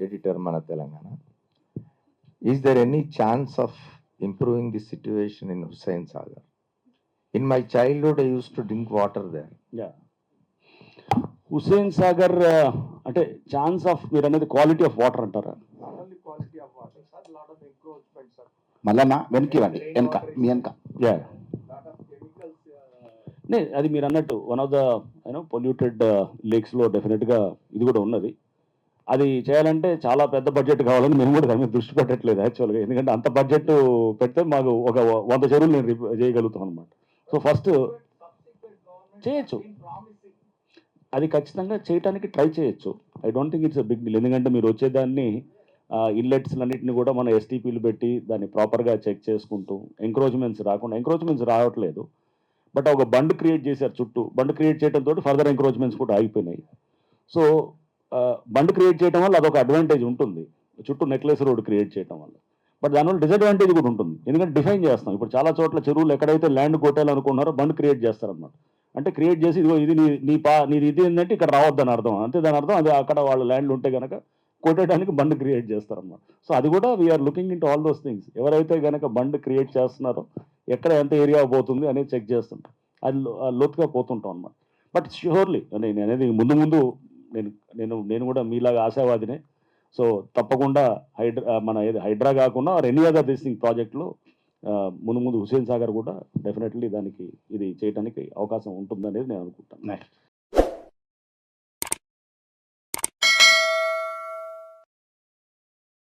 River మన Telangana. Is there any chance of improving the situation in Hussain Sagar in my childhood I use to drink water there yeah Hussain Sagar అంటే chance of మీరు అనేది quality of water అంటారా? మళ్ళా వెనక్కి ఇవ్వండి వెనక మీ వెనక. యా నే అది మీరు అన్నట్టు one of the you know polluted లేక్స్లో డెఫినెట్గా ఇది కూడా ఉన్నది. అది చేయాలంటే చాలా పెద్ద బడ్జెట్ కావాలని మేము కూడా దాని మీద దృష్టి పెట్టట్లేదు యాక్చువల్గా ఎందుకంటే అంత బడ్జెట్ పెడితే మాకు ఒక వంద చెరువులు నేను రిప- చేయగలుగుతాం అనమాట సో ఫస్ట్ చేయొచ్చు. అది ఖచ్చితంగా చేయడానికి ట్రై చేయొచ్చు. I don't think it's big deal ఎందుకంటే మీరు వచ్చేదాన్ని ఇన్లెట్స్ అన్నింటిని కూడా మన ఎస్టీపీలు పెట్టి దాన్ని ప్రాపర్గా చెక్ చేసుకుంటూ ఎంక్రోచ్మెంట్స్ రాకుండా ఎంక్రోచ్మెంట్స్ రావట్లేదు. బట్ ఒక బండ్ క్రియేట్ చేశారు చుట్టూ. బండ్ క్రియేట్ చేయడంతో ఫర్దర్ ఎంక్రోచ్మెంట్స్ కూడా ఆగిపోయినాయి. సో బండ్ క్రియేట్ చేయడం వల్ల అదొక అడ్వాంటేజ్ ఉంటుంది. చుట్టూ నెక్లెస్ రోడ్ క్రియేట్ చేయడం వల్ల. బట్ దానివల్ల డిసడ్వాంటేజ్ కూడా ఉంటుంది. ఎందుకంటే డిఫైన్ చేస్తాం. ఇప్పుడు చాలా చోట్ల చెరువులు ఎక్కడైతే ల్యాండ్ కొట్టాలనుకున్నారో బండ్ క్రియేట్ చేస్తారనమాట అంటే క్రియేట్ చేసి ఇదిగో ఇది నీ నీ పా నీది ఇది ఏంటంటే ఇక్కడ రావద్దని అర్థం. అంతే దాని అర్థం. అది అక్కడ వాళ్ళ ల్యాండ్లు ఉంటే కనుక కొట్టడానికి బండ్ క్రియేట్ చేస్తారన్నమాట. సో అది కూడా we're looking in all those things ఎవరైతే కనుక బండ్ క్రియేట్ చేస్తున్నారో ఎక్కడ ఎంత ఏరియా పోతుంది అనేది చెక్ చేస్తుంటాం. అది లోతుగా పోతుంటాం అనమాట బట్ ష్యూర్లీ నేను అనేది ముందు ముందు నేను నేను నేను కూడా మీలాగా ఆశావాదినే. సో తప్పకుండా హైడ్రా మన ఏది హైడ్రా కాకుండా ఎనీ అదర్ దిస్ ప్రాజెక్ట్లో ప్రాజెక్టులో ముందు ముందు హుసేన్ సాగర్ కూడా డెఫినెట్లీ దానికి ఇది చేయడానికి అవకాశం ఉంటుందనేది నేను అనుకుంటాను